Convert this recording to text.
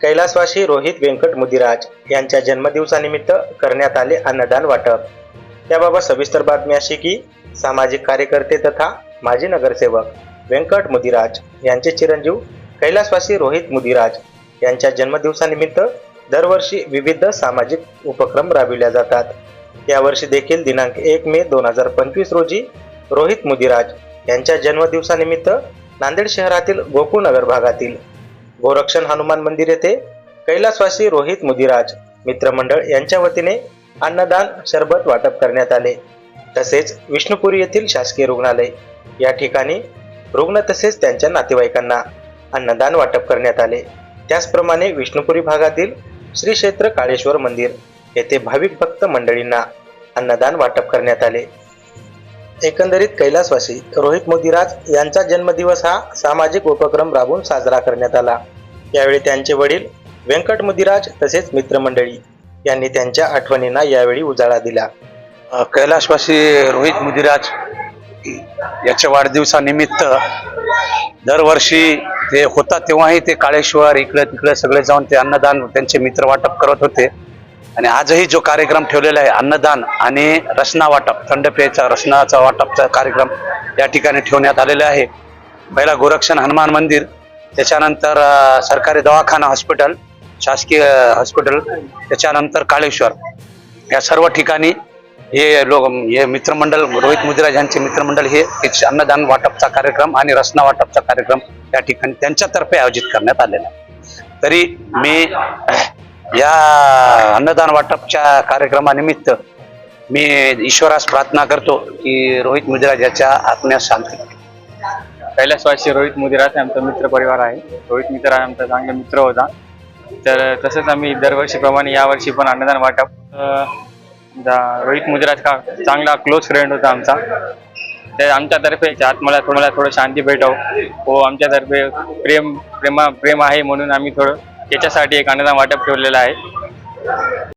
कैलासवासी रोहित व्यंकट मुदिराज यांच्या जन्मदिवसानिमित्त करण्यात आले अन्नदान वाटप. त्याबाबत सविस्तर बातमी अशी की सामाजिक कार्यकर्ते तथा माजी नगरसेवक व्यंकट मुदिराज यांचे चिरंजीव कैलासवासी रोहित मुदिराज यांच्या जन्मदिवसानिमित्त दरवर्षी विविध सामाजिक उपक्रम राबविल्या जातात. यावर्षी देखील दिनांक एक मे दोन हजार पंचवीस रोजी रोहित मुदिराज यांच्या जन्मदिवसानिमित्त नांदेड शहरातील गोकुळनगर भागातील गोरक्षण हनुमान मंदिर येथे कैलासवासी रोहित मुदिराज मित्रमंडळ यांच्या वतीने अन्नदान शरबत वाटप करण्यात आले. तसेच विष्णुपुरी येथील शासकीय रुग्णालय. या ठिकाणी रुग्ण तसेच त्यांच्या नातेवाईकांना अन्नदान वाटप करण्यात आले. त्याचप्रमाणे विष्णुपुरी भागातील श्री क्षेत्र काळेश्वर मंदिर येथे भाविक भक्त मंडळींना अन्नदान वाटप करण्यात आले. एकंदरीत कैलासवासी रोहित मोदीराज यांचा जन्मदिवस हा सामाजिक उपक्रम राबवून साजरा करण्यात आला. यावेळी त्यांचे वडील व्यंकट मोदीराज तसेच मित्रमंडळी यांनी त्यांच्या आठवणींना यावेळी उजाळा दिला. कैलासवासी रोहित मुदिराज याच्या वाढदिवसानिमित्त दरवर्षी ते होता तेव्हाही ते काळेश्वर इकडे तिकडे सगळे जाऊन ते अन्नदान त्यांचे मित्र वाटप करत होते. आणि आजही जो कार्यक्रम ठेवलेला आहे अन्नदान आणि रचना वाटप थंड पेयचा रचनाचा वाटपचा कार्यक्रम या ठिकाणी ठेवण्यात आलेला आहे. पहिला गोरक्षण हनुमान मंदिर त्याच्यानंतर सरकारी दवाखाना हॉस्पिटल शासकीय हॉस्पिटल त्याच्यानंतर काळेश्वर. या सर्व ठिकाणी हे लोक हे मित्रमंडळ रोहित मुदिराज यांचे मित्रमंडळ हे अन्नदान वाटपचा कार्यक्रम आणि रचना वाटपचा कार्यक्रम या ठिकाणी त्यांच्यातर्फे आयोजित करण्यात आलेला आहे. तरी मी या अन्नदान वाटपच्या कार्यक्रमानिमित्त मी ईश्वरास प्रार्थना करतो की रोहित मुदिराज याच्या आत्म्यास शांती कैलासवासी रोहित मुदिराज हे आमचा मित्र परिवार आहे. रोहित मित्र आमचा चांगला मित्र होता. तर तसंच आम्ही दरवर्षीप्रमाणे यावर्षी पण अन्नदान वाटप जा- रोहित मुदिराज का चांगला क्लोज फ्रेंड होता आमचा. ते आमच्यातर्फे आत्माला थोडं थोडं शांती भेटाव. हो आमच्यातर्फे प्रेम प्रेमा प्रेम आहे म्हणून आम्ही थोडं त्याच्यासाठी एक अन्नदान वाटप ठेवलेलं आहे.